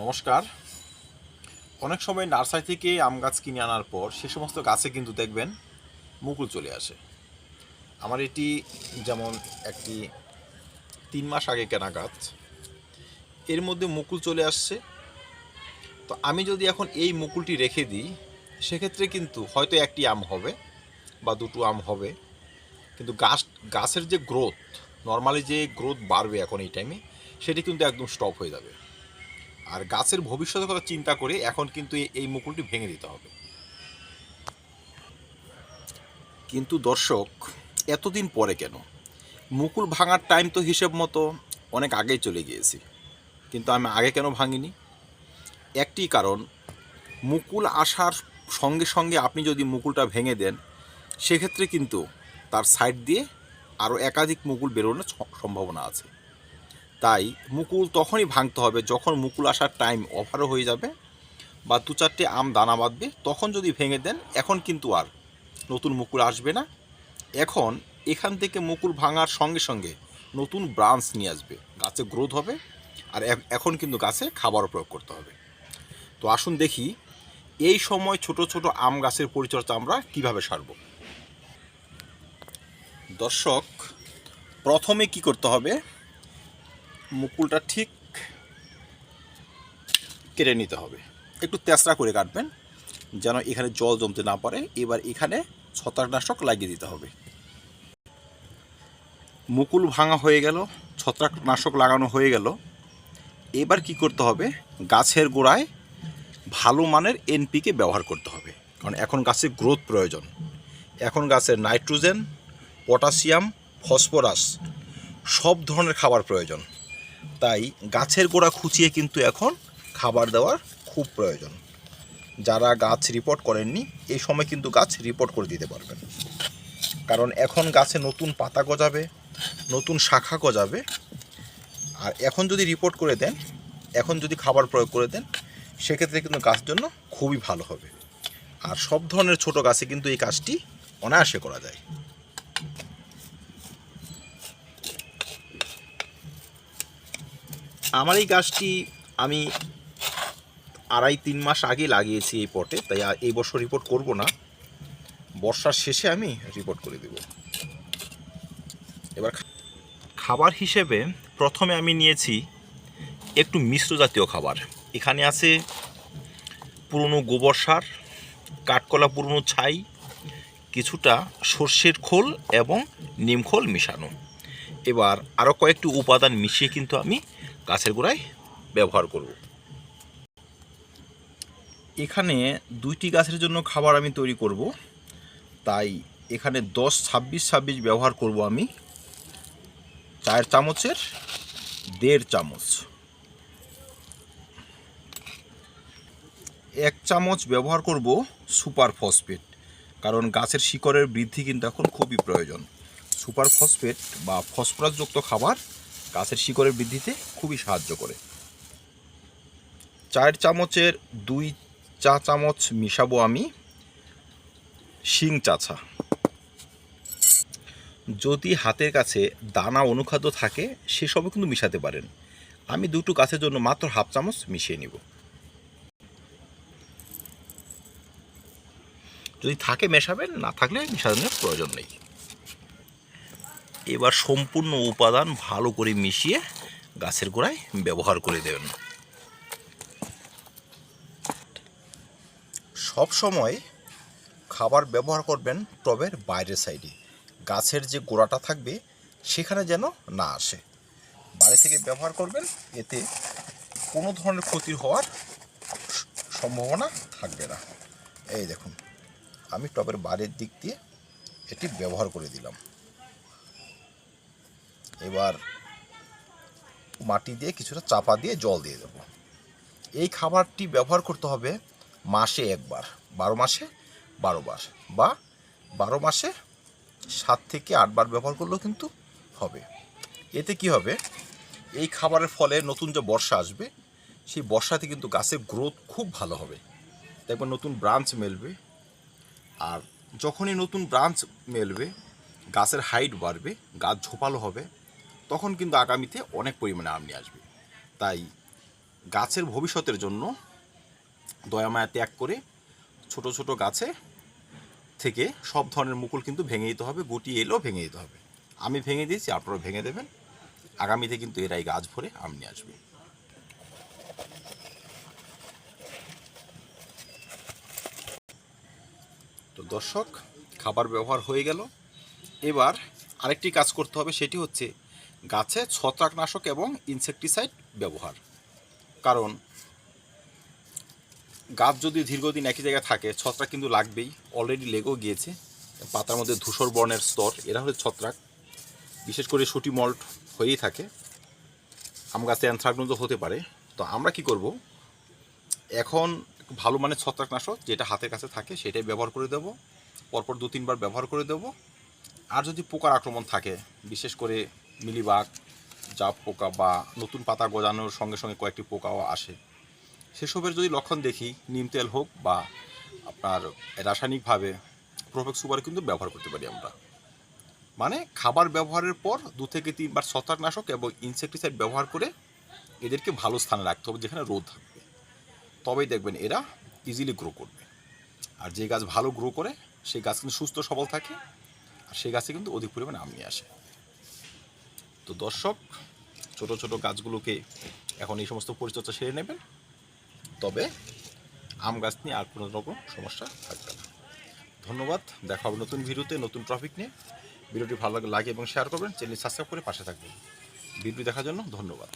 নমস্কার। অনেক সময় নার্সারি থেকে আম গাছ কিনে আনার পর সে সমস্ত গাছে কিন্তু দেখবেন মুকুল চলে আসে। আমার এটি যেমন একটি তিন মাস আগে কেনা গাছ, এর মধ্যে মুকুল চলে আসছে। তো আমি যদি এখন এই মুকুলটি রেখে দিই, সেক্ষেত্রে কিন্তু হয়তো একটি আম হবে বা দুটো আম হবে। কিন্তু গাছ, গাছের যে গ্রোথ নর্মালি যে গ্রোথ বাড়বে এখন এই টাইমে সেটি কিন্তু একদম স্টপ হয়ে যাবে। আর গাছের ভবিষ্যতের কথা চিন্তা করে এখন কিন্তু এই- মুকুলটি ভেঙে দিতে হবে। কিন্তু দর্শক, এতদিন পরে কেন? মুকুল ভাঙার টাইম তো হিসেব মতো অনেক আগেই চলে গিয়েছি। কিন্তু আমি আগে কেন ভাঙিনি? একটি কারণ, মুকুল আসার সঙ্গে সঙ্গে আপনি যদি মুকুলটা ভেঙে দেন, সেক্ষেত্রে কিন্তু তার সাইড দিয়ে আরও একাধিক মুকুল বেরোনোর সম্ভাবনা আছে। তাই মুকুল তখনই ভাঙতে হবে যখন মুকুল আসার টাইম ওভারও হয়ে যাবে বা দু চারটে আম দানা বাঁধবে, তখন যদি ভেঙে দেন, এখন কিন্তু আর নতুন মুকুল আসবে না। এখন এখান থেকে মুকুল ভাঙার সঙ্গে সঙ্গে নতুন ব্রাঞ্চ নিয়ে আসবে। গাছে গ্রোথ হবে আর এখন কিন্তু গাছে খাবারও প্রয়োগ করতে হবে। তো আসুন দেখি এই সময় ছোট ছোট আম গাছের পরিচর্যা আমরা কীভাবে সারব। দর্শক, প্রথমে কি করতে হবে? মুকুলটা ঠিক কেটে নিতে হবে। একটু তেসরা করে কাটবেন, যেন এখানে জল জমতে না পারে। এবার এখানে ছত্রাকনাশক লাগিয়ে দিতে হবে। মুকুল ভাঙা হয়ে গেল, ছত্রাকনাশক লাগানো হয়ে গেল। এবার কি করতে হবে? গাছের গোড়ায় ভালো মানের এনপিকে ব্যবহার করতে হবে। কারণ এখন গাছের গ্রোথ প্রয়োজন। এখন গাছের নাইট্রোজেন, পটাশিয়াম, ফসফরাস সব ধরনের খাবার প্রয়োজন। তাই গাছের গোড়া খুঁচিয়ে কিন্তু এখন খাবার দেওয়ার খুব প্রয়োজন। যারা গাছ রিপোর্ট করেননি, এই সময় কিন্তু গাছ রিপোর্ট করে দিতে পারবেন। কারণ এখন গাছে নতুন পাতা গজাবে, নতুন শাখা গজাবে। আর এখন যদি রিপোর্ট করে দেন, এখন যদি খাবার প্রয়োগ করে দেন, সেক্ষেত্রে কিন্তু গাছ জন্য খুবই ভালো হবে। আর সব ধরনের ছোট গাছে কিন্তু এই কাজটি অনায়াসে করা যায়। আমার এই গাছটি আমি আড়াই তিন মাস আগে লাগিয়েছি এই পটে, তাই এই বছর রিপোর্ট করব না। বর্ষার শেষে আমি রিপোর্ট করে দেব। এবার খাবার হিসেবে প্রথমে আমি নিয়েছি একটু মিশ্র জাতীয় খাবার। এখানে আছে পুরনো গোবর সার, কাঠকলা পুরনো ছাই, কিছুটা সর্ষের খোল এবং নিম খোল মিশানো। এবার আরও কয়েকটি উপাদান মিশিয়ে কিন্তু আমি গাছের গোড়ায় ব্যবহার করব। এখানে দুইটি গাছের জন্য খাবার আমি তৈরি করব। তাই এখানে দশ, ছাব্বিশ ছাব্বিশ ব্যবহার করব আমি। চার চামচের দেড় চামচ। এক চামচ ব্যবহার করব সুপার ফসফেট, কারণ গাছের শিকড়ের বৃদ্ধি কিন্তু এখন খুবই প্রয়োজন। সুপার ফসফেট বা ফসফরাসযুক্ত খাবার গাছের শিকড়ের বৃদ্ধিতে খুবই সাহায্য করে। চার চামচের দুই চা চামচ মিশাবো আমি শিং চাছা। যদি হাতের কাছে দানা অনুখাদ্য থাকে, সেসবও কিন্তু মিশাতে পারেন। আমি দুটো গাছের জন্য মাত্র হাফ চামচ মিশিয়ে নিব। যদি থাকে মেশাবেন, না থাকলে মেশানোর প্রয়োজন নেই। এবার সম্পূর্ণ উপাদান ভালো করে মিশিয়ে গাছের গোড়ায় ব্যবহার করে দেবেন। সব সময় খাবার ব্যবহার করবেন টবের বাইরের সাইডে। গাছের যে গোড়াটা থাকবে, সেখানে যেন না আসে। বাইরে থেকে ব্যবহার করবেন, এতে কোনো ধরনের ক্ষতি হওয়ার সম্ভাবনা থাকবে না। এই দেখুন, আমি টবের বাইরের দিক দিয়ে এটি ব্যবহার করে দিলাম। এবার মাটি দিয়ে কিছুটা চাপা দিয়ে জল দিয়ে দেবো। এই খাবারটি ব্যবহার করতে হবে মাসে একবার, বারো মাসে বারো বার বা বারো মাসে সাত থেকে আটবার ব্যবহার করলেও কিন্তু হবে। এতে কি হবে? এই খাবারের ফলে নতুন যে বর্ষা আসবে, সেই বর্ষাতে কিন্তু গাছের গ্রোথ খুব ভালো হবে। দেখবেন নতুন ব্রাঞ্চ মেলবে আর যখনই নতুন ব্রাঞ্চ মেলবে, গাছের হাইট বাড়বে, গাছ ঝোপালো হবে তখন কিন্তু আগামীতে অনেক পরিমাণে আম নিয়ে আসবে। তাই গাছের ভবিষ্যতের জন্য দয়ামায়া ত্যাগ করে ছোট ছোট গাছে থেকে সব ধরনের মুকুল কিন্তু ভেঙে দিতে হবে, গুটি এলেও ভেঙে দিতে হবে। আমি ভেঙে দিয়েছি আপনারা ভেঙে দেবেন। আগামীতে কিন্তু এরাই গাছ ভরে আম নিয়ে আসবে। তো দর্শক, খাবার ব্যবহার হয়ে গেল। এবার আরেকটি কাজ করতে হবে, সেটি হচ্ছে গাছে ছত্রাকনাশক এবং ইনসেকটিসাইড ব্যবহার। কারণ গাছ যদি দীর্ঘদিন একই জায়গায় থাকে, ছত্রাক কিন্তু লাগবেই। অলরেডি লেগেও গিয়েছে। পাতার মধ্যে ধূসর বর্ণের স্তর, এরা হচ্ছে ছত্রাক। বিশেষ করে সুটি মল্ট হয়েই থাকে। আম গাছে অ্যানথ্রাকনোজ হতে পারে। তো আমরা কি করব? এখন ভালো মানের ছত্রাকনাশক যেটা হাতের কাছে থাকে, সেটাই ব্যবহার করে দেব। পরপর দু তিনবার ব্যবহার করে দেব। আর যদি পোকার আক্রমণ থাকে, বিশেষ করে মিলিবাগ, জাপ পোকা বা নতুন পাতা গজানোর সঙ্গে সঙ্গে কয়েকটি পোকাও আসে। সেসবের যদি লক্ষণ দেখি, নিম তেল হোক বা আপনার রাসায়নিকভাবে প্রোফেক্স সুপার কিন্তু ব্যবহার করতে পারি আমরা। মানে খাবার ব্যবহারের পর দু থেকে তিনবার ছত্রাকনাশক এবং ইনসেকটিসাইড ব্যবহার করে এদেরকে ভালো স্থানে রাখতে হবে, যেখানে রোদ থাকবে। তবেই দেখবেন এরা ইজিলি গ্রো করবে। আর যে গাছ ভালো গ্রো করে সেই গাছ কিন্তু সুস্থ সবল থাকে, আর সেই গাছে কিন্তু অধিক পরিমাণে আম নিয়ে আসে। তো দর্শক, ছোট ছোট গাছগুলোকে এখন এই সমস্ত পরিচর্যা সেরে নেবেন। তবে আম গাছ নিয়ে আর কোনো রকম সমস্যা থাকবে না। ধন্যবাদ। দেখা হবে নতুন ভিডিওতে, নতুন ট্রফিক নিয়ে। ভিডিওটি ভালো লাগে এবং শেয়ার করবেন। চ্যানেল সাবস্ক্রাইব করে পাশে থাকবেন। ভিডিও দেখার জন্য ধন্যবাদ।